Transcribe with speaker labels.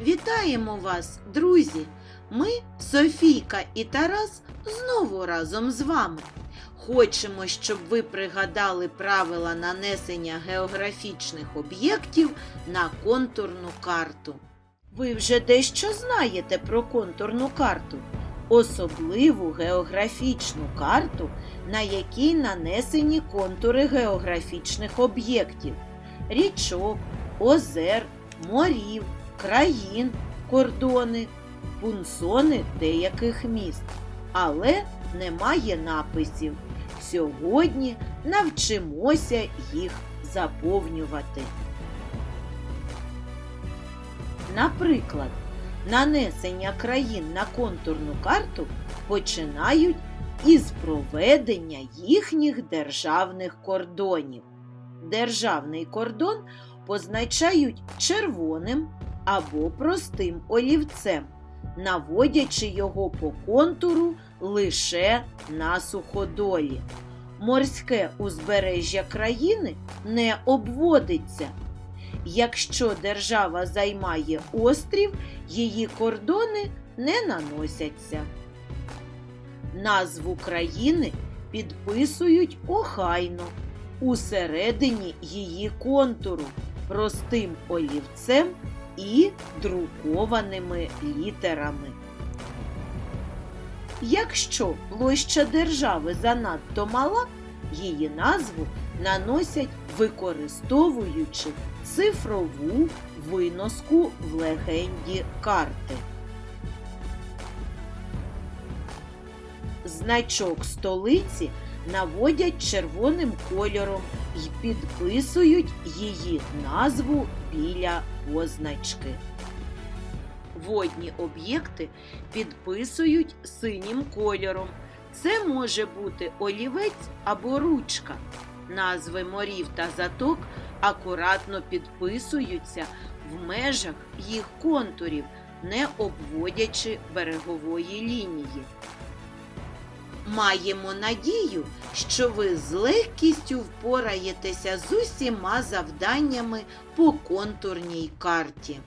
Speaker 1: Вітаємо вас, друзі! Ми, Софійка і Тарас, знову разом з вами. Хочемо, щоб ви пригадали правила нанесення географічних об'єктів на контурну карту. Ви вже дещо знаєте про контурну карту, особливу географічну карту, на якій нанесені контури географічних об'єктів річок, озер, морів, країн, кордони, пунсони деяких міст. Але немає написів. Сьогодні навчимося їх заповнювати. Наприклад, нанесення країн на контурну карту починають із проведення їхніх державних кордонів. Державний кордон позначають червоним або простим олівцем, наводячи його по контуру лише на суходолі. Морське узбережжя країни не обводиться. Якщо держава займає острів, її кордони не наносяться. Назву країни підписують охайно усередині її контуру простим олівцем і друкованими літерами. Якщо площа держави занадто мала, її назву наносять використовуючи цифрову виноску в легенді карти. Значок столиці наводять червоним кольором і підписують її назву біля позначки. Водні об'єкти підписують синім кольором. Це може бути олівець або ручка. Назви морів та заток акуратно підписуються в межах їх контурів, не обводячи берегової лінії. Маємо надію, що ви з легкістю впораєтеся з усіма завданнями по контурній карті.